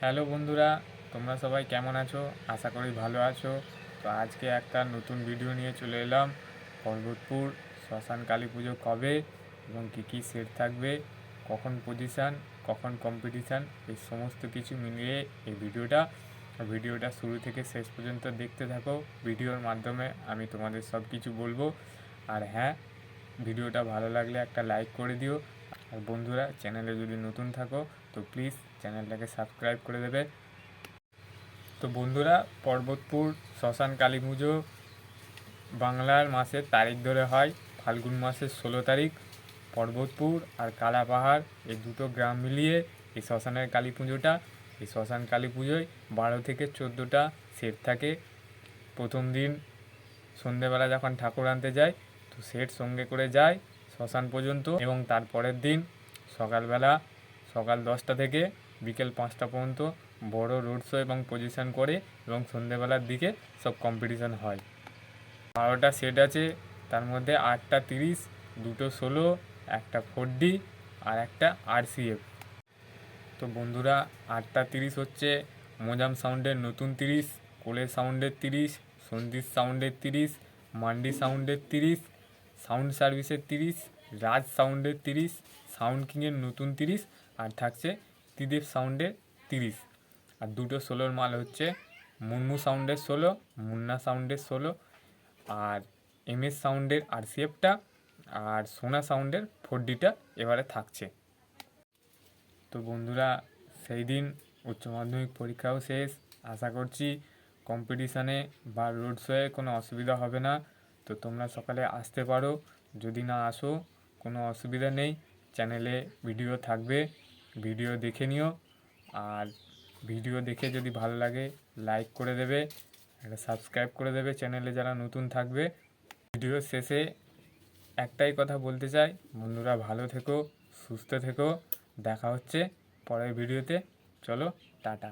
Hello বন্ধুরা, তোমরা সবাই কেমন আছো? আশা করি ভালো আছো। তো আজকে একটা নতুন ভিডিও নিয়ে চলে এলাম। পর্বতপুর শ্মশান কালী পুজো কবে এবং কী কী সেট থাকবে, কখন পজিশান কখন কম্পিটিশান এই সমস্ত কিছু মিলিয়ে এই ভিডিওটা ভিডিওটা শুরু থেকে শেষ পর্যন্ত দেখতে থাকো। ভিডিওর মাধ্যমে আমি তোমাদের সব কিছু বলব। আর হ্যাঁ ভিডিওটা ভালো লাগলে একটা লাইক করে দিও। আর বন্ধুরা, চ্যানেলে যদি নতুন থাকো, তো প্লিজ চ্যানেলটাকে সাবস্ক্রাইব করে দেবে। তো বন্ধুরা, পর্বতপুর, শ্মশান কালী পুজো বাংলার মাসের তারিখ ধরে হয়, ফাল্গুন মাসের ষোলো তারিখ। পর্বতপুর আর কালাপাহাড় এই দুটো গ্রাম মিলিয়ে এই শ্মশানের কালী পুজোটা এই শ্মশান কালী পুজোয় বারো থেকে চোদ্দোটা সেট থাকে। প্রথম দিন সন্ধেবেলা যখন ঠাকুর আনতে যায়, তো সেট সঙ্গে করে যায় শ্মশান পর্যন্ত এবং তারপরের দিন সকালবেলা সকাল দশটা থেকে বিকেল পাঁচটা পর্যন্ত বড় রোড শো এবং পজিশন করে এবং সন্ধেবেলার দিকে সব কম্পিটিশন হয়। বারোটা সেট আছে, তার মধ্যে আটটা তিরিশ, দুটো ষোলো, একটা ফোর ডি আর একটা আরসিএফ তো বন্ধুরা, আটটা তিরিশ হচ্ছে মোজাম সাউন্ডের নতুন তিরিশ কোলে সাউন্ডের তিরিশ সন্দীপ সাউন্ডের তিরিশ, মান্ডি সাউন্ডের তিরিশ সাউন্ড সার্ভিসের তিরিশ, রাজ সাউন্ডের তিরিশ, সাউন্ড কিংয়ের নতুন তিরিশ, আর থাকছে ত্রিদেব সাউন্ডের তিরিশ। আর দুটো ষোলোর মাল হচ্ছে মুনমু সাউন্ডের ষোলো, মুন্না সাউন্ডের ষোলো, আর এম এস সাউন্ডের আরসিএফটা, আর সোনা সাউন্ডের ফোর ডিটা এবারে থাকছে। তো বন্ধুরা, সেই দিন উচ্চ মাধ্যমিক পরীক্ষাও শেষ। আশা করছি কম্পিটিশানে বা রোড শোয়ে কোনো অসুবিধা হবে না। তো তোমরা সকালে আসতে পারো। যদি না আসো, কোনো অসুবিধা নেই। চ্যানেলে ভিডিও থাকবে, ভিডিও দেখে নিও। আর ভিডিও দেখে যদি ভালো লাগে, লাইক করে দেবে, একটা সাবস্ক্রাইব করে দেবে চ্যানেলে যারা নতুন থাকবে। ভিডিও শেষে একটাই কথা বলতে চাই, বন্ধুরা ভালো থেকো, সুস্থ থেকো। দেখা হচ্ছে পরের ভিডিওতে। চলো, টাটা।